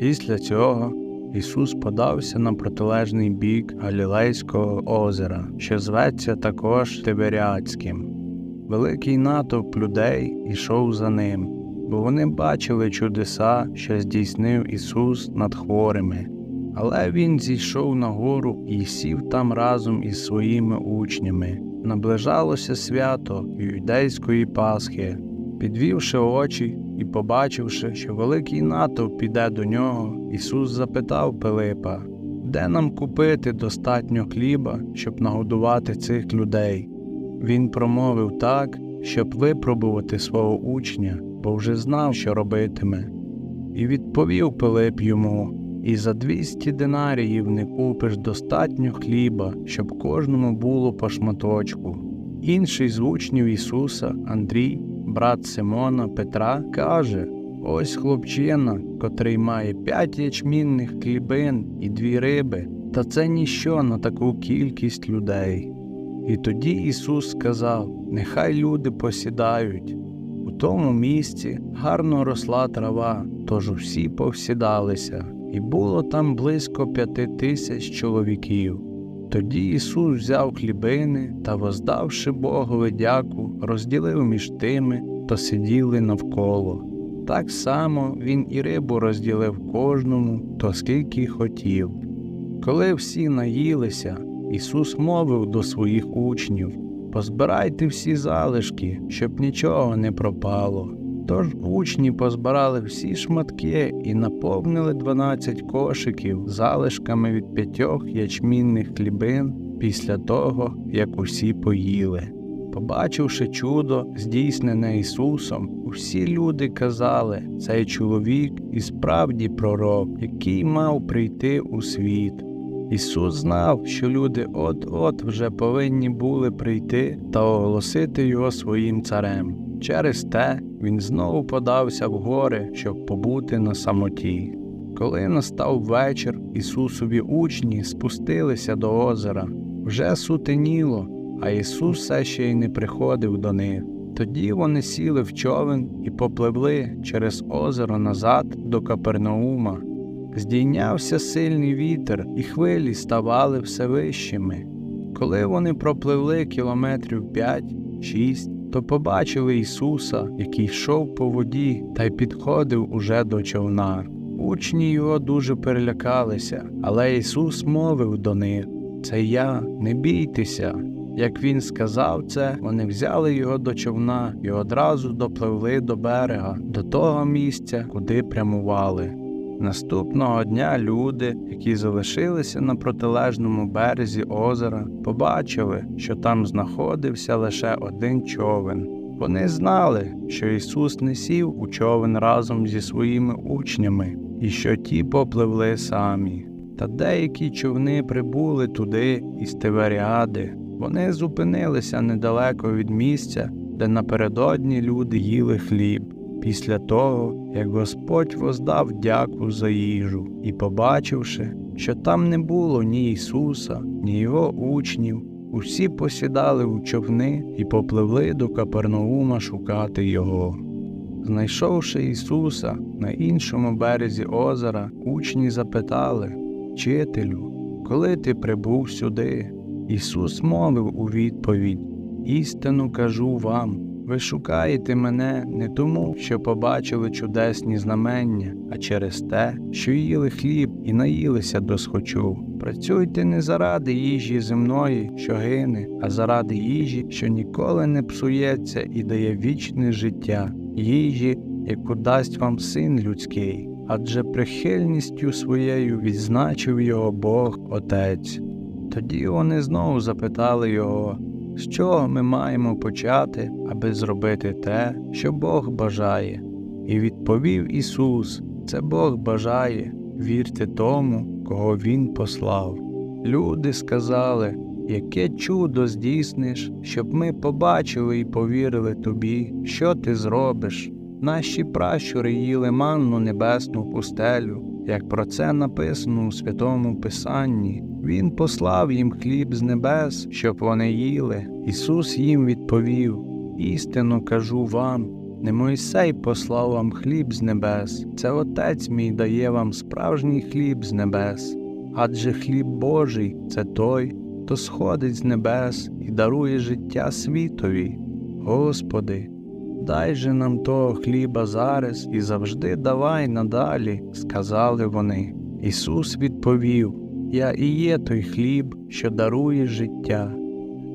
Після цього Ісус подався на протилежний бік Галілейського озера, що зветься також Тиверіадським. Великий натовп людей ішов за ним, бо вони бачили чудеса, що здійснив Ісус над хворими. Але Він зійшов на гору і сів там разом із своїми учнями. Наближалося свято юдейської Пасхи. Підвівши очі і побачивши, що великий натовп піде до нього, Ісус запитав Пилипа, де нам купити достатньо хліба, щоб нагодувати цих людей. Він промовив так, щоб випробувати свого учня, бо вже знав, що робитиме. І відповів Пилип йому І за двісті динаріїв не купиш достатньо хліба, щоб кожному було по шматочку. Інший з учнів Ісуса, Андрій, брат Симона Петра, каже: Ось хлопчина, котрий має п'ять ячмінних хлібин і дві риби, та це ніщо на таку кількість людей. І тоді Ісус сказав: Нехай люди посідають. У тому місці гарно росла трава, тож усі повсідалися, і було там близько п'яти тисяч чоловіків. Тоді Ісус взяв хлібини та, воздавши Богові дяку, розділив між тими, хто сиділи навколо. Так само Він і рибу розділив кожному, то скільки хотів. Коли всі наїлися, Ісус мовив до своїх учнів Позбирайте всі залишки, щоб нічого не пропало. Тож учні позбирали всі шматки і наповнили дванадцять кошиків залишками від п'ятьох ячмінних хлібин після того, як усі поїли. Побачивши чудо, здійснене Ісусом, усі люди казали, цей чоловік і справді пророк, який мав прийти у світ. Ісус знав, що люди от-от вже повинні були прийти та оголосити його своїм царем. Через те він знову подався в гори, щоб побути на самоті. Коли настав вечір, Ісусові учні спустилися до озера. Вже сутеніло, а Ісус все ще й не приходив до них. Тоді вони сіли в човен і попливли через озеро назад до Капернаума. Здійнявся сильний вітер, і хвилі ставали все вищими. Коли вони пропливли кілометрів п'ять-шість, то побачили Ісуса, який йшов по воді та й підходив уже до човна. Учні його дуже перелякалися, але Ісус мовив до них Це я, не бійтеся. Як він сказав це, вони взяли його до човна і одразу допливли до берега, до того місця, куди прямували. Наступного дня люди, які залишилися на протилежному березі озера, побачили, що там знаходився лише один човен. Вони знали, що Ісус не сів у човен разом зі своїми учнями, і що ті попливли самі. Та деякі човни прибули туди із Тиверіади. Вони зупинилися недалеко від місця, де напередодні люди їли хліб після того, як Господь воздав дяку за їжу, і, побачивши, що там не було ні Ісуса, ні Його учнів, усі посідали у човни і попливли до Капернаума шукати Його. Знайшовши Ісуса на іншому березі озера, учні запитали Вчителю, коли ти прибув сюди? Ісус мовив у відповідь Істину кажу вам. Ви шукаєте мене не тому, що побачили чудесні знамення, а через те, що їли хліб і наїлися до схочу. Працюйте не заради їжі земної, що гине, а заради їжі, що ніколи не псується і дає вічне життя, їжі, яку дасть вам син людський, адже прихильністю своєю відзначив його Бог Отець. Тоді вони знову запитали його. З чого ми маємо почати, аби зробити те, що Бог бажає? І відповів Ісус: Це Бог бажає, вірте тому, кого Він послав. Люди сказали, яке чудо здійсниш, щоб ми побачили і повірили тобі, що ти зробиш. Наші пращури їли манну небесну пустелю, як про це написано у Святому Писанні. Він послав їм хліб з небес, щоб вони їли. Ісус їм відповів: Істинно кажу вам, Не Мойсей послав вам хліб з небес, це Отець мій дає вам справжній хліб з небес. Адже хліб Божий це той, хто сходить з небес і дарує життя світові. Господи, дай же нам того хліба зараз і завжди давай надалі, сказали вони. Ісус відповів: Я і є той хліб, що дарує життя.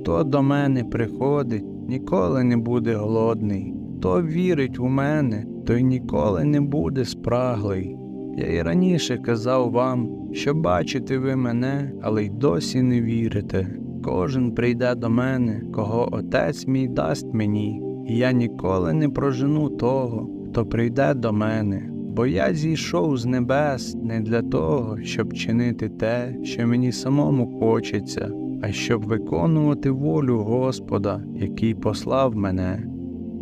Хто до мене приходить, ніколи не буде голодний, хто вірить у мене, той ніколи не буде спраглий. Я і раніше казав вам, що бачите ви мене, але й досі не вірите. Кожен прийде до мене, кого отець мій дасть мені, і я ніколи не прожену того, хто прийде до мене. Бо я зійшов з небес не для того, щоб чинити те, що мені самому хочеться, а щоб виконувати волю Господа, який послав мене.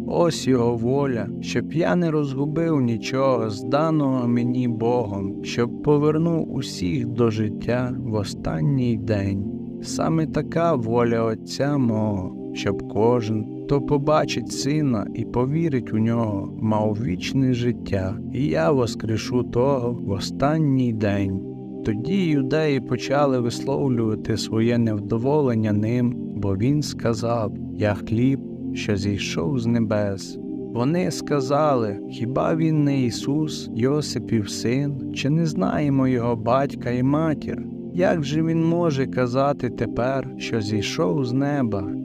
Ось його воля, щоб я не розгубив нічого з даного мені Богом, щоб повернув усіх до життя в останній день. Саме така воля Отця мого, щоб кожен, хто побачить сина і повірить у нього, мав вічне життя, і я воскрешу того в останній день. Тоді юдеї почали висловлювати своє невдоволення ним, бо він сказав: Я хліб, що зійшов з небес. Вони сказали, хіба він не Ісус, Йосипів син, чи не знаємо його батька і матір? Як же він може казати тепер, що зійшов з неба?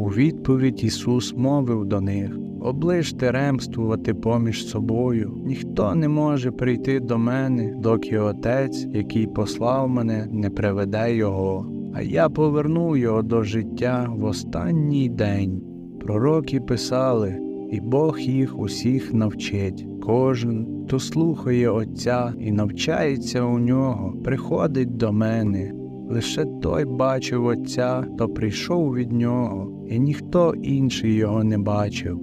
У відповідь Ісус мовив до них оближте ремствувати поміж собою, ніхто не може прийти до мене, доки Отець, який послав мене, не приведе Його, а я поверну його до життя в останній день. Пророки писали, і Бог їх усіх навчить. Кожен, хто слухає Отця і навчається у нього, приходить до мене. Лише той бачив Отця, хто прийшов від нього, і ніхто інший його не бачив.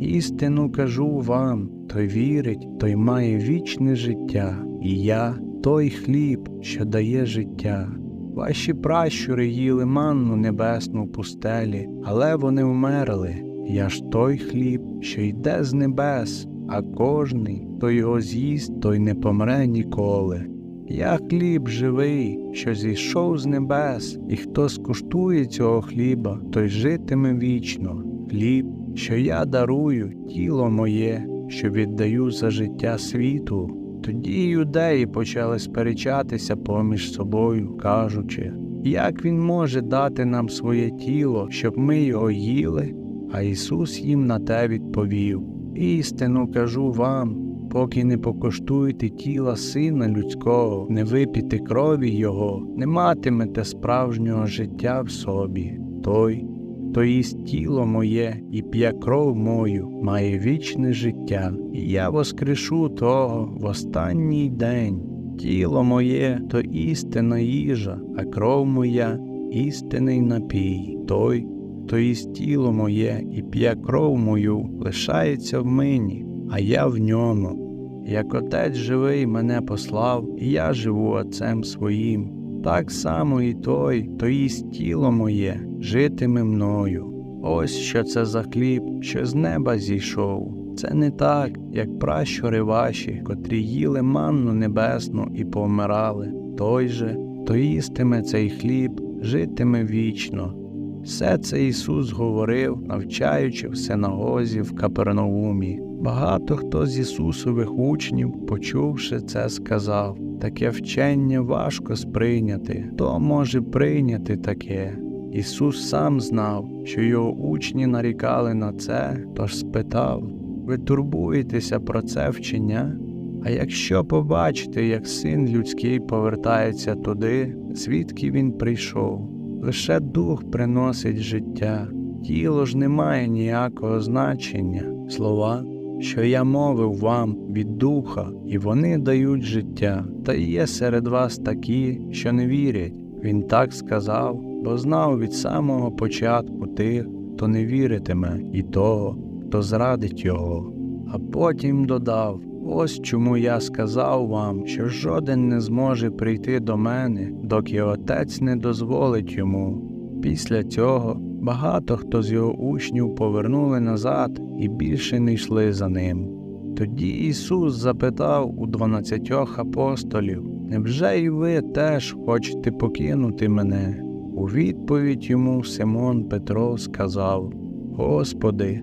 Істину кажу вам, той вірить, той має вічне життя, і я той хліб, що дає життя. Ваші пращури їли манну небесну в пустелі, але вони вмерли. Я ж той хліб, що йде з небес, а кожний, хто його з'їсть, той не помре ніколи. Я хліб живий, що зійшов з небес, і хто скуштує цього хліба, той житиме вічно. Хліб, що я дарую, тіло моє, що віддаю за життя світу. Тоді юдеї почали сперечатися поміж собою, кажучи, як він може дати нам своє тіло, щоб ми його їли? А Ісус їм на те відповів: Істину кажу вам, поки не покоштуєте тіла Сина Людського, не випіти крові Його, не матимете справжнього життя в собі. Той, хто їсть тіло моє і п'є кров мою, має вічне життя, і я воскрешу того в останній день. Тіло моє то істинна їжа, а кров моя істинний напій. Той, хто їсть тіло моє і п'є кров мою, лишається в мені, а я в ньому. Як отець живий мене послав, і я живу Отцем своїм, так само і той, хто їсть тіло моє, житиме мною. Ось що це за хліб, що з неба зійшов. Це не так, як пращури ваші, котрі їли манну небесну і повмирали. Той же, хто їстиме цей хліб, житиме вічно. Все це Ісус говорив, навчаючи в синагозі в Капернаумі. Багато хто з Ісусових учнів, почувши це, сказав таке вчення важко сприйняти. Хто може прийняти таке? Ісус сам знав, що його учні нарікали на це, тож спитав ви турбуєтеся про це вчення? А якщо побачите, як син людський повертається туди, звідки він прийшов, лише дух приносить життя, тіло ж не має ніякого значення, слова, що я мовив вам від духа, і вони дають життя, та є серед вас такі, що не вірять. Він так сказав, бо знав від самого початку тих, хто не віритиме, і того, хто зрадить його. А потім додав: ось чому я сказав вам, що жоден не зможе прийти до мене, доки отець не дозволить йому. Після цього багато хто з його учнів повернули назад і більше не йшли за ним. Тоді Ісус запитав у дванадцятьох апостолів: Невже й ви теж хочете покинути мене? У відповідь йому Симон Петро сказав: Господи,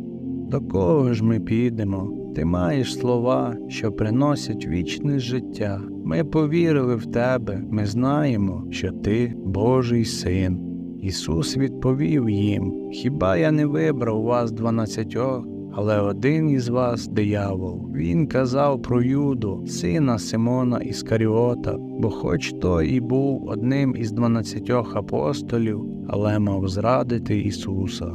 до кого ж ми підемо? Ти маєш слова, що приносять вічне життя. Ми повірили в тебе, ми знаємо, що ти Божий син. Ісус відповів їм: Хіба я не вибрав вас дванадцятьох, але один із вас диявол. Він казав про Юду, сина Симона Іскаріота, бо хоч той і був одним із дванадцятьох апостолів, але мав зрадити Ісуса.